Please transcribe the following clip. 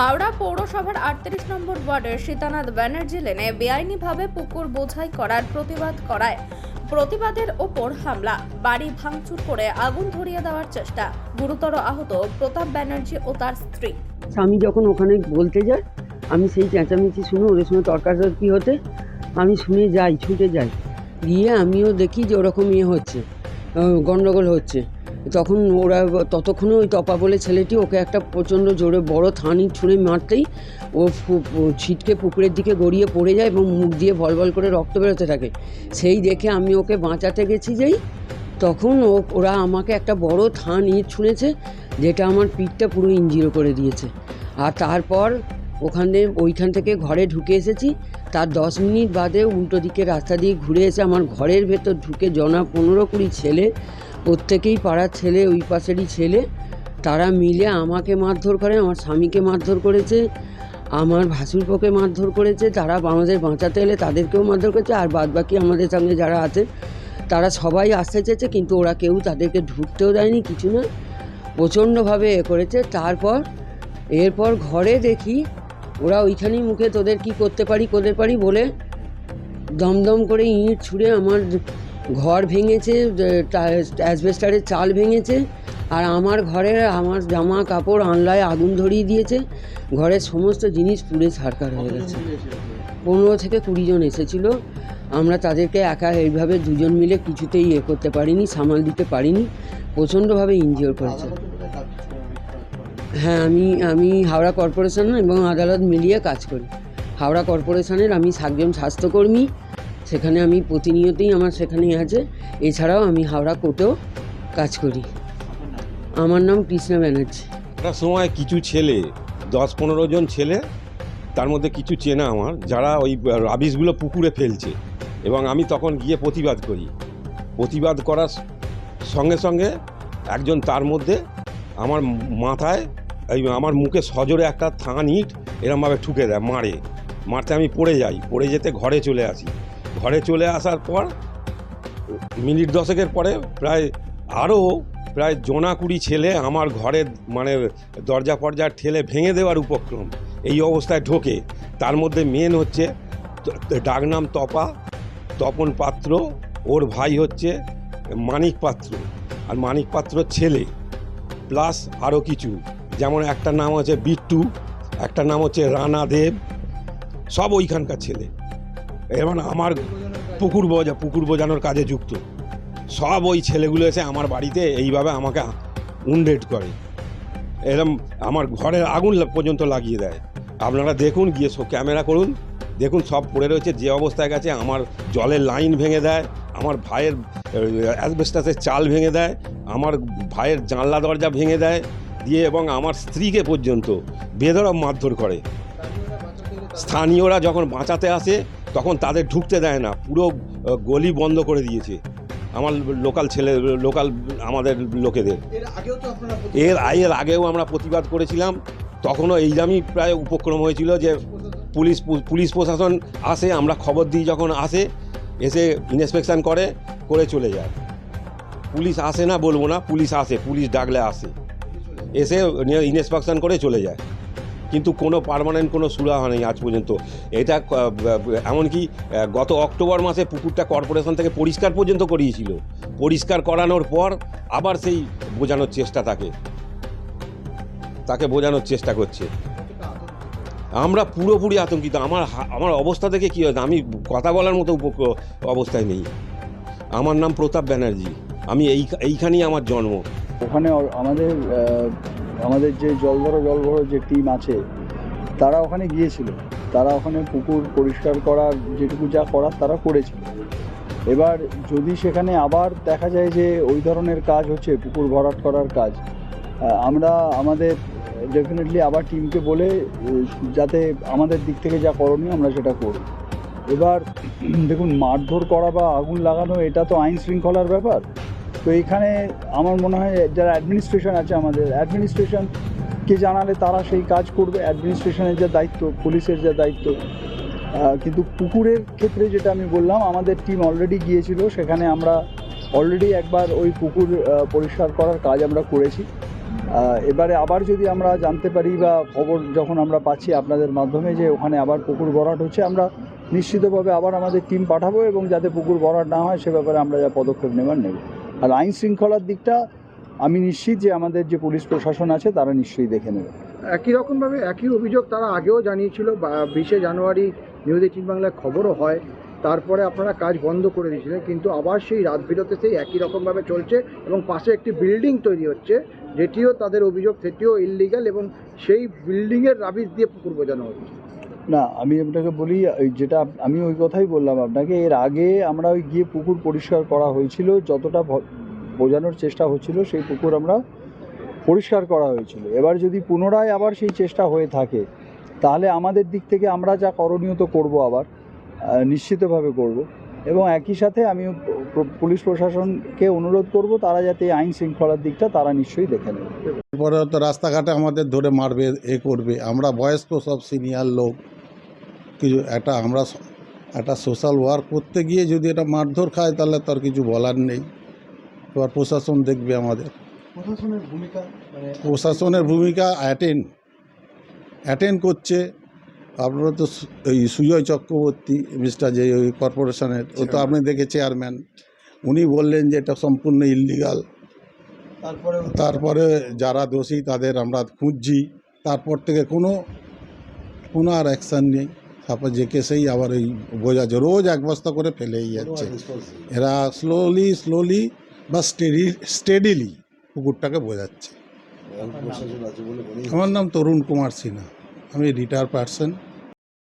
হাওড়া পৌরসভার আটত্রিশ নম্বর ওয়ার্ডের সীতানাথ ব্যানার্জি লেনে বেআইনিভাবে পুকুর বোঝাই করার প্রতিবাদ করায়। প্রতিবাদের ওপর হামলা বাড়ি ভাঙচুর করে আগুন ধরিয়ে দেওয়ার চেষ্টা গুরুতর আহত প্রতাপ ব্যানার্জি ও তার স্ত্রী। স্বামী যখন ওখানে বলতে যায় আমি সেই চেঁচামেচি শুনে ওদের সঙ্গে তর্কাতর্কি হতে আমি শুনে যাই ছুটে যাই। গিয়ে আমিও দেখি যে ওরকম ইয়ে হচ্ছে আহ, গন্ডগোল হচ্ছে। তখন ওরা ততক্ষণে ওই টপা বলে ছেলেটি ওকে একটা প্রচণ্ড জোরে বড় থানি ছুঁড়ে মারতেই ও ছিটকে পুকুরের দিকে গড়িয়ে পড়ে যায় এবং মুখ দিয়ে ভল ভল করে রক্ত বেরোতে থাকে। সেই দেখে আমি ওকে বাঁচাতে গেছি যেই, তখন ও ওরা আমাকে একটা বড় থান ইট ছুঁড়েছে, যেটা আমার পিঠটা পুরো ইঞ্জিরো করে দিয়েছে। আর তারপর ওখানে, ওইখান থেকে ঘরে ঢুকে এসেছি। তার দশ মিনিট বাদে উল্টো দিকে রাস্তা দিয়ে ঘুরে এসে আমার ঘরের ভেতর ঢুকে জনা পনেরো কুড়ি ছেলে প্রত্যেকেই পাড়ার ছেলে, ওই পাশেরই ছেলে। তারা মিলে আমাকে মারধর করে, আমার স্বামীকে মারধর করেছে, আমার ভাসুরপোকে মারধর করেছে, তারা আমাদের বাঁচাতে এলে তাদেরকেও মারধর করেছে, আর বাদবাকি আমাদের সঙ্গে যারা আছে, তারা সবাই আসতে চেয়েছে, কিন্তু ওরা কেউ তাদেরকে ঢুকতেও দেয়নি, কিছু না। প্রচণ্ডভাবে এ করেছে। তারপর, এরপর ঘরে দেখি, ওরা ওইখানেই মুখে তোদের কি করতে পারি করতে পারি বলে দমদম করে ইঁট ছুঁড়ে আমার ঘর ভেঙেছে অ্যাসবেস্টারের চাল ভেঙেছে, আর আমার ঘরে আমার জামা কাপড় আনলায় আগুন ধরিয়ে দিয়েছে। ঘরের সমস্ত জিনিস পুড়ে ছারকার হয়ে গেছে। পনেরো থেকে কুড়ি জন এসেছিল। আমরা তাদেরকে একা এইভাবে দুজন মিলে কিছুতেই ইয়ে করতে পারিনি, সামাল দিতে পারিনি। প্রচণ্ডভাবে ইনজিওর করেছে। হ্যাঁ আমি আমি হাওড়া কর্পোরেশন এবং আদালত মিলিয়ে কাজ করি। হাওড়া কর্পোরেশনের আমি একজন স্বাস্থ্যকর্মী সেখানে আমি প্রতিনিয়তই আমার সেখানেই আছে। এছাড়াও আমি হাওড়া কোর্টেও কাজ করি। আমার নাম কৃষ্ণা ব্যানার্জি। একটা সময় কিছু ছেলে, দশ পনেরো জন ছেলে, তার মধ্যে কিছু চেনা আমার, যারা ওই রাবিশগুলো পুকুরে ফেলছে। এবং আমি তখন গিয়ে প্রতিবাদ করি। প্রতিবাদ করার সঙ্গে সঙ্গে একজন তার মধ্যে আমার মাথায়, এই আমার মুখে সজোরে একটা থান ইট এরমভাবে ঠুকে দেয়, মারে। মারতে আমি পড়ে যাই। পড়ে যেতে ঘরে চলে আসি। ঘরে চলে আসার পর, মিনিট দশেকের পরে প্রায় আরও প্রায় জোনা কুড়ি ছেলে আমার ঘরের মানে দরজা ফরজা ঠেলে ভেঙে দেওয়ার উপক্রম এই অবস্থায় ঢোকে। তার মধ্যে মেন হচ্ছে ডাকনাম তপা, তপন পাত্র, ওর ভাই হচ্ছে মানিক পাত্র, আর মানিক পাত্র ছেলে প্লাস আরও কিছু। যেমন একটা নাম হচ্ছে বিট্টু, একটা নাম হচ্ছে রানা দেব, সব ওইখানকার ছেলে। এবার আমার পুকুর বোঝা, পুকুর বোঝানোর কাজে যুক্ত। সব ওই ছেলেগুলো এসে আমার বাড়িতে এইভাবে আমাকে উন্ডেট করে। এরম আমার ঘরের আগুন পর্যন্ত লাগিয়ে দেয়। আপনারা দেখুন, গিয়ে সব ক্যামেরা করুন। দেখুন, সব পড়ে রয়েছে, যে অবস্থায় গেছে, আমার জলের লাইন ভেঙে দেয়, আমার ভাইয়ের অ্যাসবেস্টাসের চাল ভেঙে দেয়, আমার ভাইয়ের জানলা দরজা ভেঙে দেয়, দিয়ে এবং আমার স্ত্রীকে পর্যন্ত বেধরম মারধর করে। স্থানীয়রা যখন বাঁচাতে আসে তখন তাদের ঢুকতে দেয় না পুরো গলি বন্ধ করে দিয়েছে। আমার লোকাল ছেলে লোকাল আমাদের লোকেদের। এর এর আগেও আমরা প্রতিবাদ করেছিলাম। তখনও এই দামই প্রায় উপক্রম হয়েছিল যে পুলিশ পুলিশ প্রশাসন আসে আমরা খবর দিই যখন আসে এসে ইন্সপেকশন করে করে চলে যায়। পুলিশ আসে না বলব না পুলিশ আসে পুলিশ ডাকলে আসে। এসে ইন্সপেকশন করে চলে যায়। কিন্তু কোনো পার্মানেন্ট কোনো সুরাহা নেই আজ পর্যন্ত। এটা এমনকি গত অক্টোবর মাসে পুকুরটা কর্পোরেশন থেকে পরিষ্কার পর্যন্ত করিয়েছিল। পরিষ্কার করানোর পর আবার সেই বোঝানোর চেষ্টা তাকে। তাকে বোঝানোর চেষ্টা করছে। আমরা পুরোপুরি আতঙ্কিত। আমার আমার অবস্থা দেখে কী হয়েছে? আমি কথা বলার মতো অবস্থায় নেই। আমার নাম প্রতাপ ব্যানার্জি। আমি এই, এইখানেই আমার জন্ম। ওখানে আমাদের আমাদের যে জল ধরো, জল ভরো যে টিম আছে, তারা ওখানে গিয়েছিল। তারা ওখানে পুকুর পরিষ্কার করার, যেটুকু যা করার তারা করেছিল। এবার যদি সেখানে আবার দেখা যায় যে ওই ধরনের কাজ হচ্ছে, পুকুর ভরাট করার কাজ আমরা আমাদের ডেফিনেটলি আবার টিমকে বলে যাতে আমাদের দিক থেকে যা করণীয় আমরা সেটা করি। এবার, দেখুন, মারধর করা বা আগুন লাগানো, এটা তো আইন শৃঙ্খলার ব্যাপার। তো এখানে আমার মনে হয় যারা অ্যাডমিনিস্ট্রেশন আছে আমাদের অ্যাডমিনিস্ট্রেশনকে জানালে তারা সেই কাজ করবে। অ্যাডমিনিস্ট্রেশনের যা দায়িত্ব, পুলিশের যা দায়িত্ব কিন্তু পুকুরের ক্ষেত্রে যেটা আমি বললাম, আমাদের টিম অলরেডি গিয়েছিল, সেখানে আমরা অলরেডি একবার ওই পুকুর পরিষ্কার করার কাজ আমরা করেছি। এবারে আবার যদি আমরা জানতে পারি বা খবর যখন আমরা পাচ্ছি আপনাদের মাধ্যমে যে ওখানে আবার পুকুর ভরাট হচ্ছে, আমরা নিশ্চিতভাবে আবার আমাদের টিম পাঠাবো এবং যাতে পুকুর ভরাট না হয়, সে ব্যাপারে আমরা যা পদক্ষেপ নেবার নেব। আর আইন শৃঙ্খলার দিকটা আমি নিশ্চিত যে আমাদের যে পুলিশ প্রশাসন আছে, তারা নিশ্চয়ই দেখে নেবে। একই রকমভাবে একই অভিযোগ তারা আগেও জানিয়েছিল বিশে জানুয়ারি নিউজ এইটিন বাংলায় খবরও হয়, তারপরে আপনারা কাজ বন্ধ করে দিয়েছিলেন, কিন্তু আবার সেই রাত বিরতে সেই একই রকমভাবে চলছে এবং পাশে একটি বিল্ডিং তৈরি হচ্ছে, যেটিও তাদের অভিযোগ সেটিও ইললিগাল এবং সেই বিল্ডিংয়ের রাবিশ দিয়ে পুকুর বোঝানো হচ্ছে। না, আমি আপনাকে বলি যেটা আমি ওই কথাই বললাম আপনাকে, এর আগে আমরা ওই গিয়ে পুকুর পরিষ্কার করা হয়েছিল, যতটা বোঝানোর চেষ্টা হচ্ছিল, সেই পুকুর আমরা পরিষ্কার করা হয়েছিল। এবার যদি পুনরায় আবার সেই চেষ্টা হয়ে থাকে, তাহলে আমাদের দিক থেকে আমরা যা করণীয় তো করব আবার নিশ্চিতভাবে করব। এবং একই সাথে আমি পুলিশ প্রশাসনকে অনুরোধ করব, তারা যাতে আইন শৃঙ্খলার দিকটা তারা নিশ্চয়ই দেখে নেবে। এরপরে তো রাস্তাঘাটে আমাদের ধরে মারবে এ করবে। আমরা বয়স্ক সব সিনিয়র লোক। কিছু একটা আমরা একটা সোশ্যাল ওয়ার্ক করতে গিয়ে যদি এটা মারধর খায় তাহলে তার কিছু বলার নেই। এবার প্রশাসন দেখবে আমাদের। প্রশাসনের ভূমিকা মানে প্রশাসনের ভূমিকা অ্যাটেন্ড অ্যাটেন্ড করছে। আপনারা তো এই সুজয় চক্রবর্তী মিস্টার যে ওই কর্পোরেশনের ও তো আপনি দেখে চেয়ারম্যান উনি বললেন যে এটা সম্পূর্ণ ইললিগাল তারপরে তারপরে যারা দোষী তাদের আমরা খুঁজছি। তারপর থেকে কোনো কোনো আর অ্যাকশান নেই। তারপর যে কেসেই আবার এই বোঝাচ্ছে রোজ এক বস্তা করে ফেলেই যাচ্ছে। এরা স্লোলি স্লোলি বা স্টেডি স্টেডিলি কুকুরটাকে বোঝাচ্ছে। আমার নাম তরুণ কুমার সিনহা। আমি রিটায়ার পার্সন